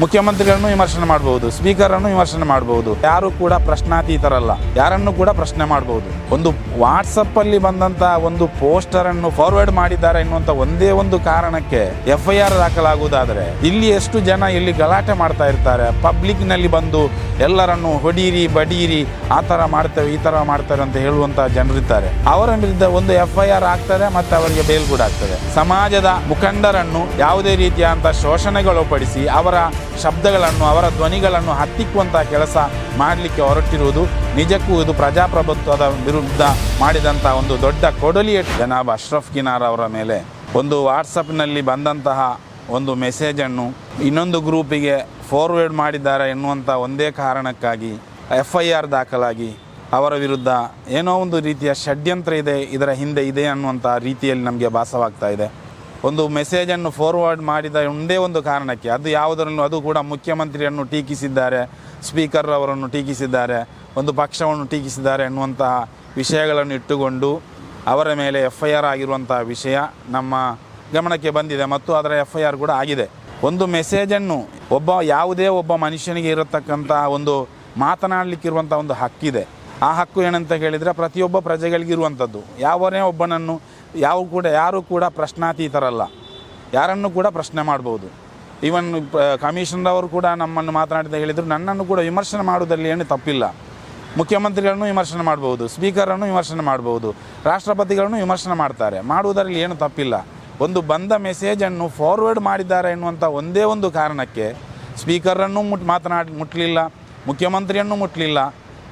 ಮುಖ್ಯಮಂತ್ರಿಗಳನ್ನು ವಿಮರ್ಶನೆ ಮಾಡಬಹುದು ಸ್ಪೀಕರನ್ನು ವಿಮರ್ಶನೆ ಮಾಡಬಹುದು ಯಾರು ಕೂಡ ಪ್ರಶ್ನಾತೀತರಲ್ಲ. ಯಾರನ್ನು ಕೂಡ ಪ್ರಶ್ನೆ ಮಾಡಬಹುದು ಒಂದು ವಾಟ್ಸಪ್ ಅಲ್ಲಿ ಬಂದಂತ ಒಂದು ಪೋಸ್ಟರ್ ಅನ್ನು ಫಾರ್ವರ್ಡ್ ಮಾಡಿದ್ದಾರೆ ಎನ್ನುವಂತ ಒಂದೇ ಒಂದು ಕಾರಣಕ್ಕೆ ಎಫ್ ಐ ಆರ್ ದಾಖಲಾಗುವುದಾದರೆ, ಇಲ್ಲಿ ಎಷ್ಟು ಜನ ಇಲ್ಲಿ ಗಲಾಟೆ ಮಾಡ್ತಾ ಇರ್ತಾರೆ? ಪಬ್ಲಿಕ್ನಲ್ಲಿ ಬಂದು ಎಲ್ಲರನ್ನು ಹೊಡೀರಿ, ಬಡೀರಿ, ಆ ತರ ಮಾಡ್ತೇವೆ, ಈ ತರ ಮಾಡ್ತಾರೆ ಅಂತ ಹೇಳುವಂತ ಜನರಿದ್ದಾರೆ. ಅವರ ವಿರುದ್ಧ ಒಂದು ಎಫ್ ಐ ಆರ್ ಆಗ್ತದೆ ಮತ್ತೆ ಅವರಿಗೆ ಬೇಲ್ ಕೂಡ ಆಗ್ತದೆ. ಸಮಾಜದ ಮುಖಂಡರನ್ನು ಯಾವುದೇ ರೀತಿಯಾದಂತಹ ಶೋಷಣೆಗಳು ಪಡಿಸಿ ಅವರ ಶಬ್ದಗಳನ್ನು, ಅವರ ಧ್ವನಿಗಳನ್ನು ಹತ್ತಿಕ್ಕುವಂಥ ಕೆಲಸ ಮಾಡಲಿಕ್ಕೆ ಹೊರಟಿರುವುದು ನಿಜಕ್ಕೂ ಇದು ಪ್ರಜಾಪ್ರಭುತ್ವದ ವಿರುದ್ಧ ಮಾಡಿದಂಥ ಒಂದು ದೊಡ್ಡ ಕೊಡಲಿಯಟ್ ಜನಾಬ್ ಅಶ್ರಫ್ ಕಿನಾರ್ ಅವರ ಮೇಲೆ. ಒಂದು ವಾಟ್ಸಪ್ನಲ್ಲಿ ಬಂದಂತಹ ಒಂದು ಮೆಸೇಜನ್ನು ಇನ್ನೊಂದು ಗ್ರೂಪಿಗೆ ಫಾರ್ವರ್ಡ್ ಮಾಡಿದ್ದಾರೆ ಎನ್ನುವಂಥ ಒಂದೇ ಕಾರಣಕ್ಕಾಗಿ ಎಫ್ ಐ ಆರ್ ದಾಖಲಾಗಿ ಅವರ ವಿರುದ್ಧ ಏನೋ ಒಂದು ರೀತಿಯ ಷಡ್ಯಂತ್ರ ಇದೆ, ಇದರ ಹಿಂದೆ ಇದೆ ಅನ್ನುವಂಥ ರೀತಿಯಲ್ಲಿ ನಮಗೆ ಭಾಸವಾಗ್ತಾ ಇದೆ. ಒಂದು ಮೆಸೇಜನ್ನು ಫಾರ್ವರ್ಡ್ ಮಾಡಿದ ಒಂದೇ ಒಂದು ಕಾರಣಕ್ಕೆ. ಅದು ಯಾವುದರಲ್ಲೂ ಅದು ಕೂಡ ಮುಖ್ಯಮಂತ್ರಿಯನ್ನು ಟೀಕಿಸಿದ್ದಾರೆ ಸ್ಪೀಕರ್ ಅವರನ್ನು ಟೀಕಿಸಿದ್ದಾರೆ, ಒಂದು ಪಕ್ಷವನ್ನು ಟೀಕಿಸಿದ್ದಾರೆ ಎನ್ನುವಂತಹ ವಿಷಯಗಳನ್ನು ಇಟ್ಟುಕೊಂಡು ಅವರ ಮೇಲೆ ಎಫ್ ಐ ಆರ್ ಆಗಿರುವಂತಹ ವಿಷಯ ನಮ್ಮ ಗಮನಕ್ಕೆ ಬಂದಿದೆ ಮತ್ತು ಅದರ ಎಫ್ ಐ ಆರ್ ಕೂಡ ಆಗಿದೆ. ಒಂದು ಮೆಸೇಜನ್ನು ಒಬ್ಬ, ಯಾವುದೇ ಒಬ್ಬ ಮನುಷ್ಯನಿಗೆ ಇರತಕ್ಕಂಥ ಒಂದು ಮಾತನಾಡಲಿಕ್ಕಿರುವಂಥ ಒಂದು ಹಕ್ಕಿದೆ. ಆ ಹಕ್ಕು ಏನಂತ ಹೇಳಿದರೆ ಪ್ರತಿಯೊಬ್ಬ ಪ್ರಜೆಗಳಿಗಿರುವಂಥದ್ದು ಯಾವನೇ ಒಬ್ಬನನ್ನು ಯಾವ ಕೂಡ ಯಾರು ಕೂಡ ಪ್ರಶ್ನಾತೀತರಲ್ಲ. ಯಾರನ್ನು ಕೂಡ ಪ್ರಶ್ನೆ ಮಾಡ್ಬೋದು. ಈವನ್ ಕಮಿಷನರ್ ಅವರು ಕೂಡ ನಮ್ಮನ್ನು ಮಾತನಾಡಿದ ಹೇಳಿದರು, ನನ್ನನ್ನು ಕೂಡ ವಿಮರ್ಶನೆ ಮಾಡುವುದರಲ್ಲಿ ಏನು ತಪ್ಪಿಲ್ಲ. ಮುಖ್ಯಮಂತ್ರಿಗಳನ್ನು ವಿಮರ್ಶನೆ ಮಾಡ್ಬೋದು, ಸ್ಪೀಕರನ್ನು ವಿಮರ್ಶನೆ ಮಾಡ್ಬೋದು, ರಾಷ್ಟ್ರಪತಿಗಳನ್ನು ವಿಮರ್ಶನೆ ಮಾಡ್ತಾರೆ. ಮಾಡುವುದರಲ್ಲಿ ಏನು ತಪ್ಪಿಲ್ಲ. ಒಂದು ಬಂದ ಮೆಸೇಜನ್ನು ಫಾರ್ವರ್ಡ್ ಮಾಡಿದ್ದಾರೆ ಎನ್ನುವಂಥ ಒಂದೇ ಒಂದು ಕಾರಣಕ್ಕೆ ಸ್ಪೀಕರನ್ನು ಮುಟ್, ಮಾತನಾಡಿ ಮುಟ್ಟಲಿಲ್ಲ ಮುಖ್ಯಮಂತ್ರಿಯನ್ನು ಮುಟ್ಟಲಿಲ್ಲ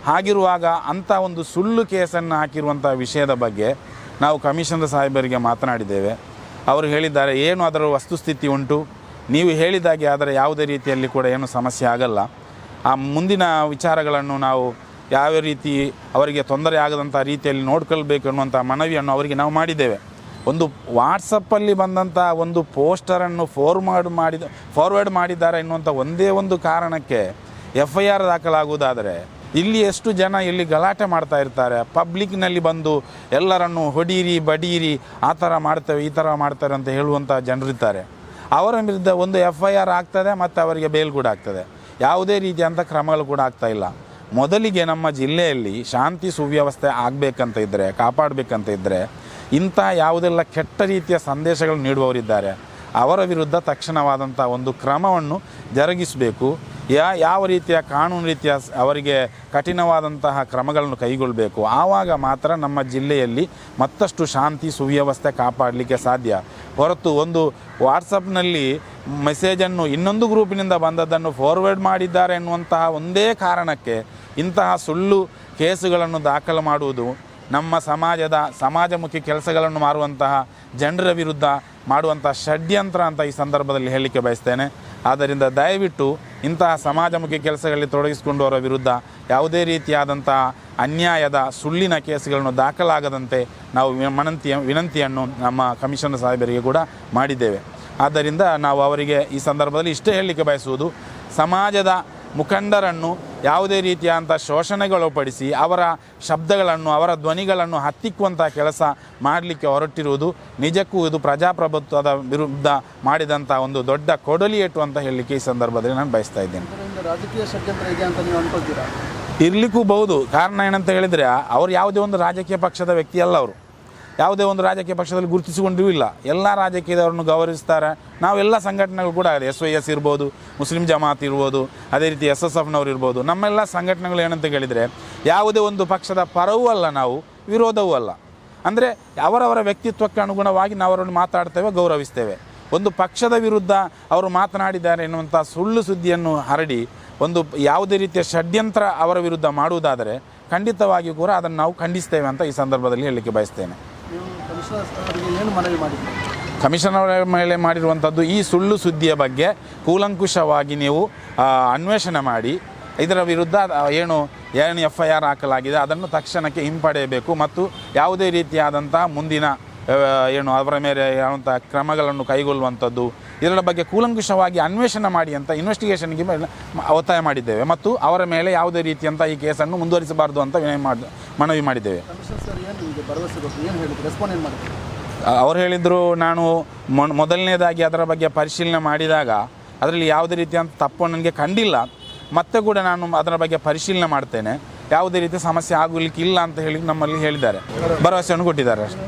ಹಾಗಿರುವಾಗ ಅಂಥ ಒಂದು ಸುಳ್ಳು ಕೇಸನ್ನು ಹಾಕಿರುವಂಥ ವಿಷಯದ ಬಗ್ಗೆ ನಾವು ಕಮಿಷನರ್ ಸಾಹೇಬರಿಗೆ ಮಾತನಾಡಿದ್ದೇವೆ. ಅವರು ಹೇಳಿದ್ದಾರೆ, ಏನು ಅದರ ವಸ್ತುಸ್ಥಿತಿ ಉಂಟು? ನೀವು ಹೇಳಿದಾಗೆ ಆದರೆ ಯಾವುದೇ ರೀತಿಯಲ್ಲಿ ಕೂಡ ಏನು ಸಮಸ್ಯೆ ಆಗಲ್ಲ. ಆ ಮುಂದಿನ ವಿಚಾರಗಳನ್ನು ನಾವು ಯಾವ ರೀತಿ ಅವರಿಗೆ ತೊಂದರೆ ಆಗದಂಥ ರೀತಿಯಲ್ಲಿ ನೋಡ್ಕೊಳ್ಬೇಕು ಅನ್ನುವಂಥ ಮನವಿಯನ್ನು ಅವರಿಗೆ ನಾವು ಮಾಡಿದ್ದೇವೆ. ಒಂದು ವಾಟ್ಸಪ್ಪಲ್ಲಿ ಬಂದಂಥ ಒಂದು ಪೋಸ್ಟರನ್ನು ಫಾರ್ವರ್ಡ್ ಮಾಡಿದ ಫಾರ್ವರ್ಡ್ ಮಾಡಿದ್ದಾರೆ ಎನ್ನುವಂಥ ಒಂದೇ ಒಂದು ಕಾರಣಕ್ಕೆ ಎಫ್ ಐ ಆರ್ ದಾಖಲಾಗುವುದಾದರೆ ಇಲ್ಲಿ ಎಷ್ಟು ಜನ ಇಲ್ಲಿ ಗಲಾಟೆ ಮಾಡ್ತಾ ಇರ್ತಾರೆ? ಪಬ್ಲಿಕ್ನಲ್ಲಿ ಬಂದು ಎಲ್ಲರನ್ನು ಹೊಡೀರಿ, ಬಡೀರಿ, ಆ ಥರ ಮಾಡ್ತೇವೆ, ಈ ಥರ ಮಾಡ್ತಾರೆ ಅಂತ ಹೇಳುವಂಥ ಜನರಿದ್ದಾರೆ ಅವರ ವಿರುದ್ಧ ಒಂದು ಎಫ್ ಐ ಆರ್ ಆಗ್ತದೆ ಮತ್ತು ಅವರಿಗೆ ಬೇಲ್ ಕೂಡ ಆಗ್ತದೆ. ಯಾವುದೇ ರೀತಿಯಂಥ ಕ್ರಮಗಳು ಕೂಡ ಆಗ್ತಾ ಇಲ್ಲ. ಮೊದಲಿಗೆ ನಮ್ಮ ಜಿಲ್ಲೆಯಲ್ಲಿ ಶಾಂತಿ ಸುವ್ಯವಸ್ಥೆ ಆಗಬೇಕಂತ ಇದ್ದರೆ ಕಾಪಾಡಬೇಕಂತ ಇದ್ದರೆ ಇಂಥ ಯಾವುದೆಲ್ಲ ಕೆಟ್ಟ ರೀತಿಯ ಸಂದೇಶಗಳು ನೀಡುವವರಿದ್ದಾರೆ, ಅವರ ವಿರುದ್ಧ ತಕ್ಷಣವಾದಂಥ ಒಂದು ಕ್ರಮವನ್ನು ಜರುಗಿಸಬೇಕು. ಯಾ, ಯಾವ ರೀತಿಯ ಕಾನೂನು ರೀತಿಯ ಅವರಿಗೆ ಕಠಿಣವಾದಂತಹ ಕ್ರಮಗಳನ್ನು ಕೈಗೊಳ್ಳಬೇಕು ಆವಾಗ ಮಾತ್ರ ನಮ್ಮ ಜಿಲ್ಲೆಯಲ್ಲಿ ಮತ್ತಷ್ಟು ಶಾಂತಿ, ಸುವ್ಯವಸ್ಥೆ ಕಾಪಾಡಲಿಕ್ಕೆ ಸಾಧ್ಯ. ಹೊರತು ಒಂದು ವಾಟ್ಸಪ್ನಲ್ಲಿ ಮೆಸೇಜನ್ನು ಇನ್ನೊಂದು ಗ್ರೂಪಿನಿಂದ ಬಂದದ್ದನ್ನು ಫಾರ್ವರ್ಡ್ ಮಾಡಿದ್ದಾರೆ ಎನ್ನುವಂತಹ ಒಂದೇ ಕಾರಣಕ್ಕೆ ಇಂತಹ ಸುಳ್ಳು ಕೇಸುಗಳನ್ನು ದಾಖಲು ಮಾಡುವುದು, ನಮ್ಮ ಸಮಾಜದ ಸಮಾಜಮುಖಿ ಕೆಲಸಗಳನ್ನು ಮಾರುವಂತಹ ಜನರ ವಿರುದ್ಧ ಮಾಡುವಂಥ ಷಡ್ಯಂತ್ರ ಅಂತ ಈ ಸಂದರ್ಭದಲ್ಲಿ ಹೇಳಲಿಕ್ಕೆ ಬಯಸ್ತೇನೆ. ಆದ್ದರಿಂದ ದಯವಿಟ್ಟು ಇಂತಹ ಸಮಾಜಮುಖಿ ಕೆಲಸಗಳಲ್ಲಿ ತೊಡಗಿಸಿಕೊಂಡವರ ವಿರುದ್ಧ ಯಾವುದೇ ರೀತಿಯಾದಂತಹ ಅನ್ಯಾಯದ ಸುಳ್ಳಿನ ಕೇಸುಗಳನ್ನು ದಾಖಲಾಗದಂತೆ ನಾವು ಮನಂತಿಯ ವಿನಂತಿಯನ್ನು ನಮ್ಮ ಕಮಿಷನರ್ ಸಾಹೇಬರಿಗೆ ಕೂಡ ಮಾಡಿದ್ದೇವೆ. ಆದ್ದರಿಂದ ನಾವು ಅವರಿಗೆ ಈ ಸಂದರ್ಭದಲ್ಲಿ ಇಷ್ಟೇ ಹೇಳಲಿಕ್ಕೆ ಬಯಸುವುದು, ಸಮಾಜದ ಮುಖಂಡರನ್ನು ಯಾವುದೇ ರೀತಿಯಾದಂಥ ಶೋಷಣೆಗೊಳಪಡಿಸಿ ಅವರ ಶಬ್ದಗಳನ್ನು ಅವರ ಧ್ವನಿಗಳನ್ನು ಹತ್ತಿಕ್ಕುವಂಥ ಕೆಲಸ ಮಾಡಲಿಕ್ಕೆ ಹೊರಟಿರುವುದು ನಿಜಕ್ಕೂ ಇದು ಪ್ರಜಾಪ್ರಭುತ್ವದ ವಿರುದ್ಧ ಮಾಡಿದಂಥ ಒಂದು ದೊಡ್ಡ ಕೊಡಲಿಯೇಟು ಅಂತ ಹೇಳಲಿಕ್ಕೆ ಈ ಸಂದರ್ಭದಲ್ಲಿ ನಾನು ಬಯಸ್ತಾ ಇದ್ದೇನೆ. ರಾಜಕೀಯ ಷಡ್ಯಂತ್ರ ಇದೆ ಅಂತ ನೀವು ಅನ್ಕೊಳ್ತೀರಾ? ಇರಲಿಕ್ಕೂ ಬಹುದು ಕಾರಣ ಏನಂತ ಹೇಳಿದರೆ ಅವರು ಯಾವುದೇ ಒಂದು ರಾಜಕೀಯ ಪಕ್ಷದ ವ್ಯಕ್ತಿ ಅಲ್ಲ ಅವರು. ಯಾವುದೇ ಒಂದು ರಾಜಕೀಯ ಪಕ್ಷದಲ್ಲಿ ಗುರುತಿಸಿಕೊಂಡೂ ಇಲ್ಲ ಎಲ್ಲ ರಾಜಕೀಯದವರನ್ನು ಗೌರವಿಸ್ತಾರೆ. ನಾವೆಲ್ಲ ಸಂಘಟನೆಗಳು ಕೂಡ ಆಗಿದೆ ಎಸ್ ವೈ ಎಸ್ ಇರ್ಬೋದು, ಮುಸ್ಲಿಂ ಜಮಾತ್ ಇರ್ಬೋದು, ಅದೇ ರೀತಿ ಎಸ್ ಎಸ್ ಎಫ್ನವ್ರು ಇರ್ಬೋದು. ನಮ್ಮೆಲ್ಲ ಸಂಘಟನೆಗಳು ಏನಂತ ಕೇಳಿದರೆ, ಯಾವುದೇ ಒಂದು ಪಕ್ಷದ ಪರವೂ ಅಲ್ಲ ನಾವು, ವಿರೋಧವೂ ಅಲ್ಲ. ಅಂದರೆ ಅವರವರ ವ್ಯಕ್ತಿತ್ವಕ್ಕೆ ಅನುಗುಣವಾಗಿ ನಾವು ಅವರನ್ನು ಮಾತಾಡ್ತೇವೆ, ಗೌರವಿಸ್ತೇವೆ. ಒಂದು ಪಕ್ಷದ ವಿರುದ್ಧ ಅವರು ಮಾತನಾಡಿದ್ದಾರೆ ಎನ್ನುವಂಥ ಸುಳ್ಳು ಸುದ್ದಿಯನ್ನು ಹರಡಿ, ಒಂದು ಯಾವುದೇ ರೀತಿಯ ಷಡ್ಯಂತ್ರ ಅವರ ವಿರುದ್ಧ ಮಾಡುವುದಾದರೆ ಖಂಡಿತವಾಗಿಯೂ ಕೂಡ ಅದನ್ನು ನಾವು ಖಂಡಿಸ್ತೇವೆ ಅಂತ ಈ ಸಂದರ್ಭದಲ್ಲಿ ಹೇಳಲಿಕ್ಕೆ ಬಯಸ್ತೇನೆ. ಏನು ಮನವಿ ಕಮಿಷನರ್ ಮೇಲೆ ಮಾಡಿರುವಂಥದ್ದು ಈ ಸುಳ್ಳು ಸುದ್ದಿಯ ಬಗ್ಗೆ ಕೂಲಂಕುಷವಾಗಿ ನೀವು ಅನ್ವೇಷಣೆ ಮಾಡಿ. ಇದರ ವಿರುದ್ಧ ಏನು ಏನು ಎಫ್ ಐ ಆರ್ ಹಾಕಲಾಗಿದೆ ಅದನ್ನು ತಕ್ಷಣಕ್ಕೆ ಹಿಂಪಡೆಯಬೇಕು ಮತ್ತು ಯಾವುದೇ ರೀತಿಯಾದಂಥ ಮುಂದಿನ ಏನು ಅವರ ಮೇಲೆ ಯಾವಂಥ ಕ್ರಮಗಳನ್ನು ಕೈಗೊಳ್ಳುವಂಥದ್ದು ಇದರ ಬಗ್ಗೆ ಕೂಲಂಕುಷವಾಗಿ ಅನ್ವೇಷಣೆ ಮಾಡಿ ಅಂತ ಇನ್ವೆಸ್ಟಿಗೇಷನ್ಗೆ ಒತ್ತಾಯ ಮಾಡಿದ್ದೇವೆ. ಮತ್ತು ಅವರ ಮೇಲೆ ಯಾವುದೇ ರೀತಿಯಂಥ ಈ ಕೇಸನ್ನು ಮುಂದುವರಿಸಬಾರ್ದು ಅಂತ ವಿನಯ ಮಾಡಿ ಮನವಿ ಮಾಡಿದ್ದೇವೆ. ಏನು ಹೇಳಿದ್ರು? ಏನು ಅವ್ರು ನಾನು ಮೊದಲನೇದಾಗಿ ಅದರ ಬಗ್ಗೆ ಪರಿಶೀಲನೆ ಮಾಡಿದಾಗ ಅದರಲ್ಲಿ ಯಾವುದೇ ರೀತಿಯಂಥ ತಪ್ಪು ನನಗೆ ಕಂಡಿಲ್ಲ. ಮತ್ತೆ ಕೂಡ ನಾನು ಅದರ ಬಗ್ಗೆ ಪರಿಶೀಲನೆ ಮಾಡ್ತೇನೆ. ಯಾವುದೇ ರೀತಿ ಸಮಸ್ಯೆ ಆಗಲಿಕ್ಕಿಲ್ಲ ಅಂತ ಹೇಳಿ ನಮ್ಮಲ್ಲಿ ಹೇಳಿದ್ದಾರೆ. ಭರವಸೆಯನ್ನು ಕೊಟ್ಟಿದ್ದಾರೆ ಅಷ್ಟೇ.